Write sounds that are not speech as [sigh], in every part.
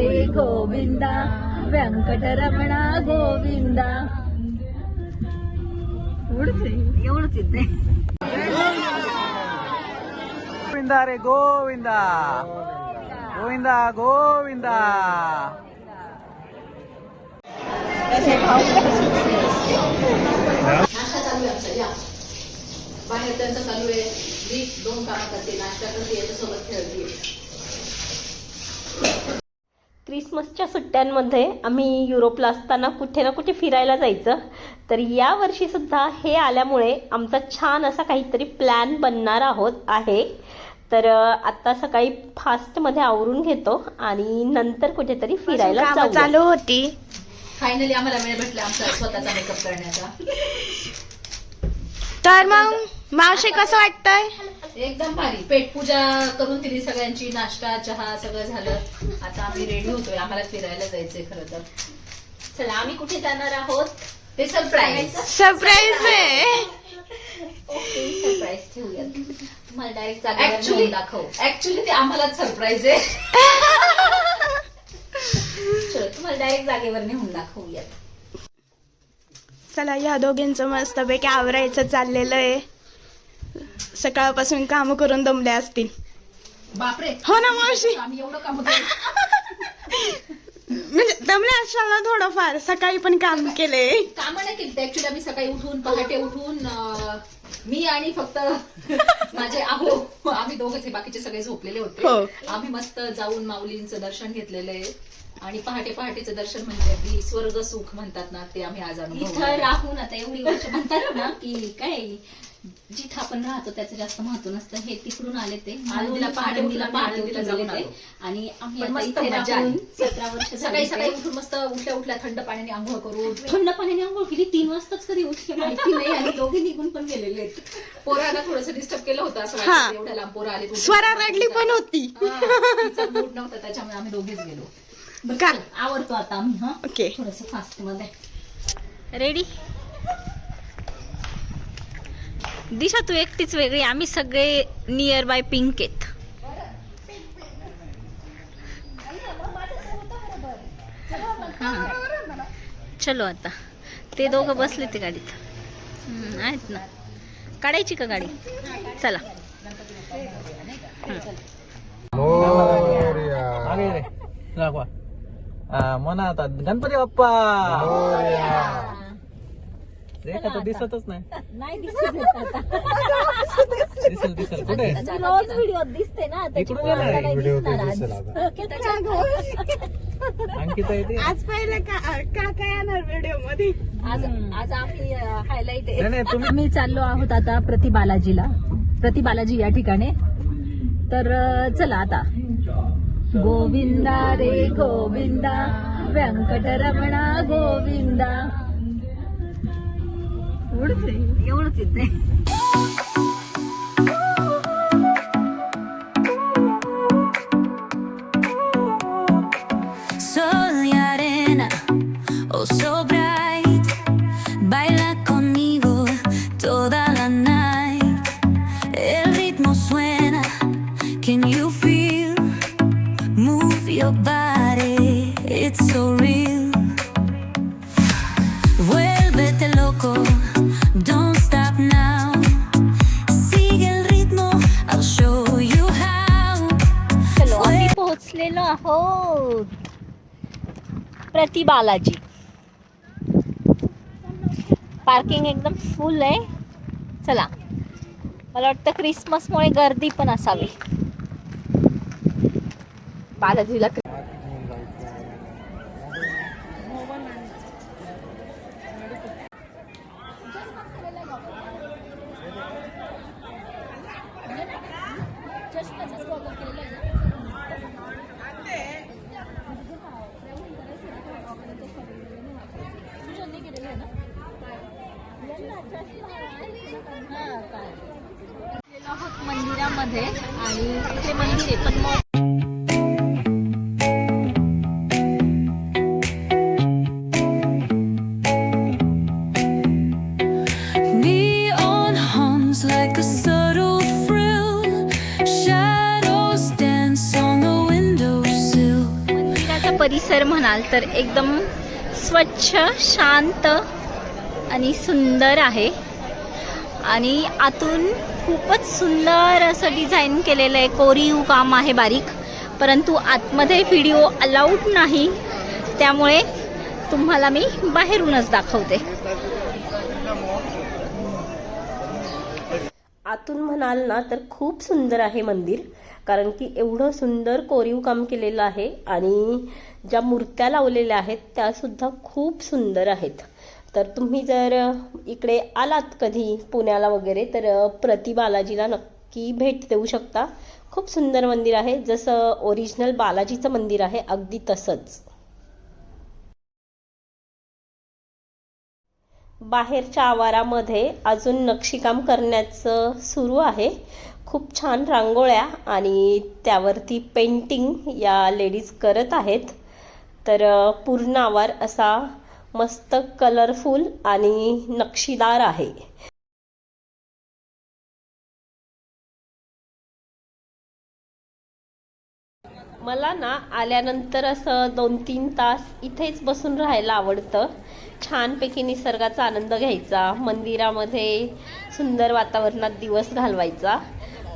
रे गोविंदा व्यंकटरमणा गोविंदा. एवढंच आहे. एवढंच येते गोविंदा रे गोविंदा. गोविंदा गोविंदा. नाश्ता चालू आहे आमचा या बाहेर त्यांचं चालू आहे. दोन कामं करते. नाश्ता करते. याच्यासोबत खेळते. क्रिसमसच्या सुट्ट्यांमध्ये आम्ही युरोपला असताना कुठे ना कुठे फिरायला जायचं. तर या वर्षी सुद्धा हे आल्यामुळे आमचा छान असा काहीतरी प्लॅन बनणार आहोत आहे. तर आता सकाळी फास्टमध्ये आवरून घेतो आणि नंतर कुठेतरी फिरायला चालू होती. फायनली आम्हाला वेळ भेटला आमचा स्वतःचा मेकअप करण्याचा. तर मग मावशी कसं वाटतंय? एकदम भारी. पेट पूजा करून दिली सगळ्यांची नाश्ता चहा सगळं झालं. आता आम्ही रेडी होतोय. आम्हाला फिरायला जायचंय खरं तर. चला आम्ही कुठे जाणार आहोत? ते सरप्राईज सरप्राईज आहे. सरप्राईज ठेवूया तुम्हाला डायरेक्ट ऍक्च्युली दाखव. ऍक्च्युली ते आम्हालाच सरप्राईज आहे. चलो तुम्हाला डायरेक्ट जागेवर नेऊन दाखवूयात. चला या दोघींचं मस्तपैकी आवरायचं चाललेलं आहे. सकाळपासून काम करून दमले असतील. बापरे. हो ना मावशी. आम्ही एवढं काम केलं. [laughs] म्हणजे दमले असाल ना थोडंफार. सकाळी पण काम केले. कामं नाही केली. ऍक्च्युली आम्ही सकाळी उठून पहाटे उठून अं, मी आणि फक्त [laughs] माझे आहो आम्ही दोघच आहे बाकीचे सगळे झोपलेले होते. हो. आम्ही मस्त जाऊन माऊलींचं दर्शन घेतलेलं आहे. आणि पहाटे पहाटेचं दर्शन म्हणजे अगदी स्वर्ग सुख म्हणतात ना ते आम्ही आज इथं अनुभव राहून आता एवढी वर्ष म्हणतात ना की काय? जिथं आपण राहतो त्याचं जास्त महत्त्व नसतं. हे तिकडून आले ते. आळंदीला पहाटे आळंदीला आळंदीला उठून जाऊन. आलो. आणि आम्ही पण आता मस्त इथे मजा राहून आली. सतरा वर्ष सकाळी सकाळी. उठून मस्त उठल्या उठल्या थंड पाण्याने आंघोळ करून. थंड पाण्याने आंघोळ केली. तीन वाजताच कधी उठली माहिती नाही. आणि दोघे निघून पण गेलेले आहेत. पोराला थोडस डिस्टर्ब केलं होतं असं हा. वाटतं. एवढ्या लांब पोरं आले स्वरा रडली पण होती. मूड नव्हता त्याच्यामुळे आम्ही दोघेच गेलो. बरं, का? चल, आवडतो आता आम्ही हा. ओके थोडस फास्टमध्ये. रेडी दिशा तू एकटीच वेगळी. आम्ही सगळे नियर बाय पिंक आहेत. हा. चलो आता. ते दोघं बसले ते गाडीत. हम्म, आहेत ना. काढायची का गाडी? चला. म्हणा आता. गणपती बाप्पा. रेखा तर दिसतच नाही. नाही दिसत. दिसेल दिसेल. कुठे? आहे? रोज व्हिडिओ दिसते ना इकडून गेलाय आज. अंकिता येते? आज पहिले का काका येणार व्हिडिओमध्ये आज आम्ही हायलाइट नाही नाही तुम्ही आम्ही चाललो आहोत आता प्रति बालाजीला. प्रति बालाजी या ठिकाणी. तर अं, चला आता. गोविंदा रे गोविंदा. व्यंकटरमणा गोविंदा. एवढंच आहे. एवढंच येते Sol बसलेलो आहोत. प्रति बालाजी. पार्किंग एकदम फुल आहे. चला. मला वाटतं क्रिसमसमुळे गर्दी पण असावी. बालाजीला मध्ये आणि हे मंदिर आहे पण परिसर म्हणाल तर एकदम स्वच्छ शांत आणि सुंदर आहे. आणि आतून खूपच सुंदर असं डिझाईन केलेलं आहे. कोरीव काम आहे बारीक. परंतु आतमध्ये व्हिडिओ अलाउड नाही. त्यामुळे तुम्हाला मी बाहेरूनच दाखवते. आतून म्हणाल ना तर खूप सुंदर आहे मंदिर. कारण की एवढं सुंदर कोरीव काम केलेलं आहे आणि ज्या मूर्त्या लावलेल्या आहेत त्या सुद्धा खूप सुंदर आहेत. तर तुम्ही जर इकडे आलात कधी पुण्याला वगैरे तर प्रति बालाजीला नक्की भेट देऊ शकता. खूप सुंदर मंदिर आहे. जसं ओरिजिनल बालाजीचं मंदिर आहे अगदी तसंच. बाहेरच्या आवारामध्ये अजून नक्षीकाम करण्याचं सुरू आहे. खूप छान रांगोळ्या आणि त्यावरती पेंटिंग या लेडीज करत आहेत. तर पूर्ण आवार असा मस्त कलरफुल आणि नक्षीदार आहे. मला ना आल्यानंतर असं दोन तीन तास इथेच बसून राहायला आवडतं. छानपैकी निसर्गाचा आनंद घ्यायचा मंदिरामध्ये सुंदर वातावरणात दिवस घालवायचा.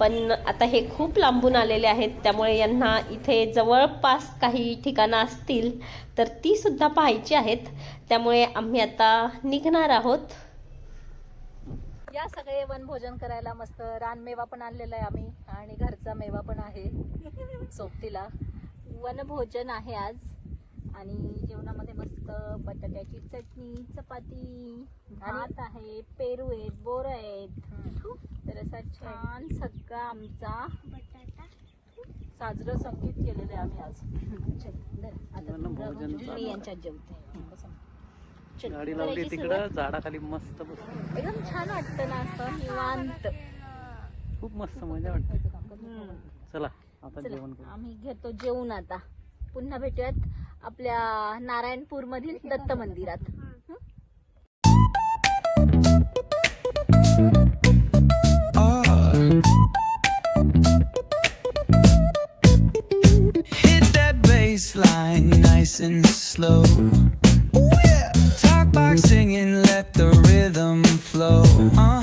पण आता हे खूप लांबून आलेले आहेत त्यामुळे यांना इथे जवळपास काही ठिकाणं असतील तर ती सुद्धा पाहायची आहेत. त्यामुळे आम्ही आता निघणार आहोत. या सगळे वनभोजन करायला मस्त रानमेवा पण आणलेला आहे आम्ही आणि घरचा मेवा पण आहे सोबतीला. वनभोजन आहे आज आणि जेवणामध्ये मस्त बटाट्याची चटणी चपाती भात आहे पेरू आहेत बोर आहेत. तर असा छान सगळा आमचा साजरं संगीत केलेलं आहे आम्ही आज. आता तू वनभोजन मी चालू यांच्यात जेवते. गाडी लावली तिकडं झाडाखाली मस्त? एकदम छान वाटतं ना असं निवांत. खूप मस्त मजा वाटते. चला आता जेवण करू. आम्ही घेतो जेवण आता. पुन्हा भेटूयात आपल्या नारायणपूर मधील दत्त मंदिरात. हं? Hit that nice and slow. Talk box singing, let the rhythm flow. Uh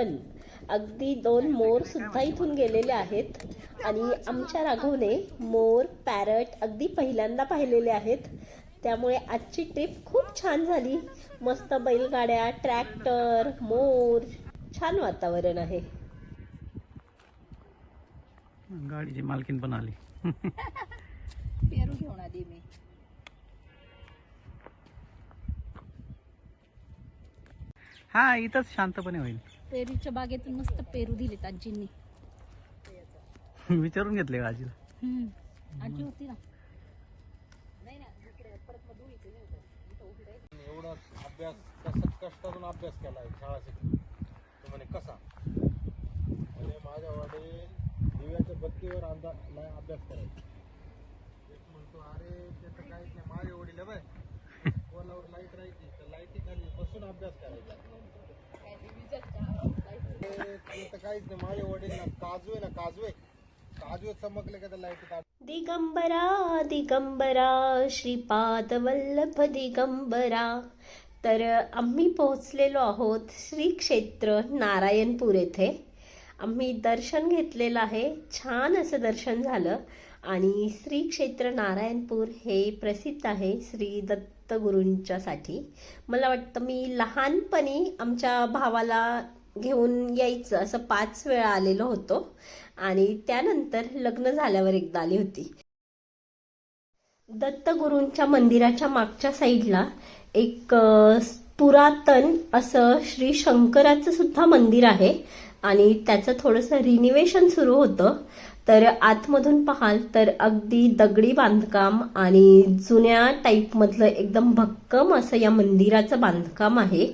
वातावरण अगदी दोन मोर सुद्धा इथून गेलेले आहेत. आणि आमच्या राघवने मोर पॅरट अगदी पहिल्यांदा पाहिलेले आहेत. त्यामुळे आजची ट्रिप खूप छान झाली. मस्त बैलगाड्या ट्रॅक्टर मोर. छान वातावरण आहे. गाडीची मालकीन पण आली. पेरू घेऊन आली मी. हा इथंच शांतपणे होईल. पेरूच्या बागेतून मस्त पेरू दिलेत आजींनी विचारून घेतले का आजीला? हम्म. आजी होती ना. एवढा अभ्यास कसा कष्टातून अभ्यास केला शाळा शिकली तो म्हणे कसा? म्हणजे माझ्या वडील दिव्याच्या बत्तीवर अंदा नाही अभ्यास करायचे. एक म्हणतो अरे ते तर काहीच नाही. माझे वडील आहे बाय कोणावर लाइट राहायची तर लाईटी खाली बसून अभ्यास करायचा. काहीच नाही माझे वडील ना काजू आहे ना काजू आहे काजू चमकले का त्या दिगंबरा दिगंबरा श्रीपाद वल्लभ दिगंबरा. तर आम्ही पोहोचलेलो आहोत श्री क्षेत्र नारायणपूर येथे. आम्ही दर्शन घेतलेलं आहे. छान असं दर्शन झालं. आणि श्री क्षेत्र नारायणपूर हे प्रसिद्ध आहे. श्री दत्तगुरूंच्यासाठी मला वाटतं मी लहानपणी आमच्या भावाला घेऊन यायचं. असं पाच वेळा आलेलो होतो. आणि त्यानंतर लग्न झाल्यावर एकदा आली होती. दत्तगुरूंच्या मंदिराच्या मागच्या साईडला एक पुरातन असं श्री शंकराचं सुद्धा मंदिर आहे. आणि त्याचं थोडंसं रिनिवेशन सुरू होतं. तर आतमधून पाहाल तर अगदी दगडी बांधकाम आणि जुन्या टाईपमधलं एकदम भक्कम असं या मंदिराचं बांधकाम आहे.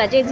Là trên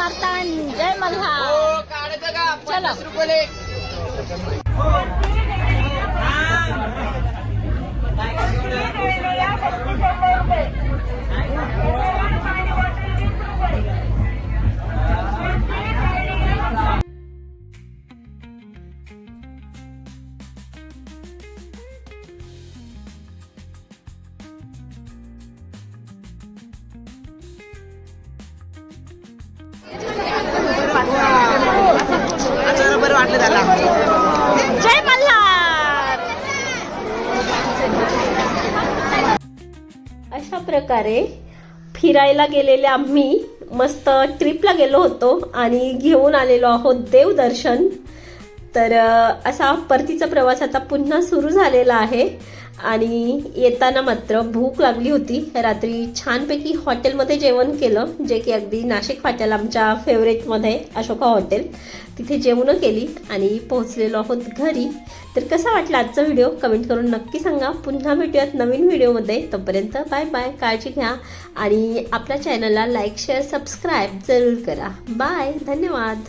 मल्हारी मार्तंड जय मल्हार. चलो. प्रकारे फिरायला गेलेले आम्ही मस्त ट्रिपला गेलो होतो आणि घेऊन आलेलो आहोत देवदर्शन. तर असा परतीचा प्रवास आता पुन्हा सुरू झालेला आहे. आणि येताना मात्र भूक लागली होती. रात्री छानपैकी हॉटेलमध्ये जेवण केलं जे की अगदी नाशिक हॉटेल आमच्या फेवरेटमध्ये अशोका हॉटेल तिथे जेवणं केली आणि पोहोचलेलो आहोत घरी. तर कसा वाटला आजचा व्हिडिओ कमेंट करून नक्की सांगा. पुन्हा भेटूयात नवीन व्हिडिओमध्ये तोपर्यंत बाय बाय काळजी घ्या. आणि आपल्या चॅनलला लाईक शेअर सबस्क्राईब जरूर करा. बाय धन्यवाद.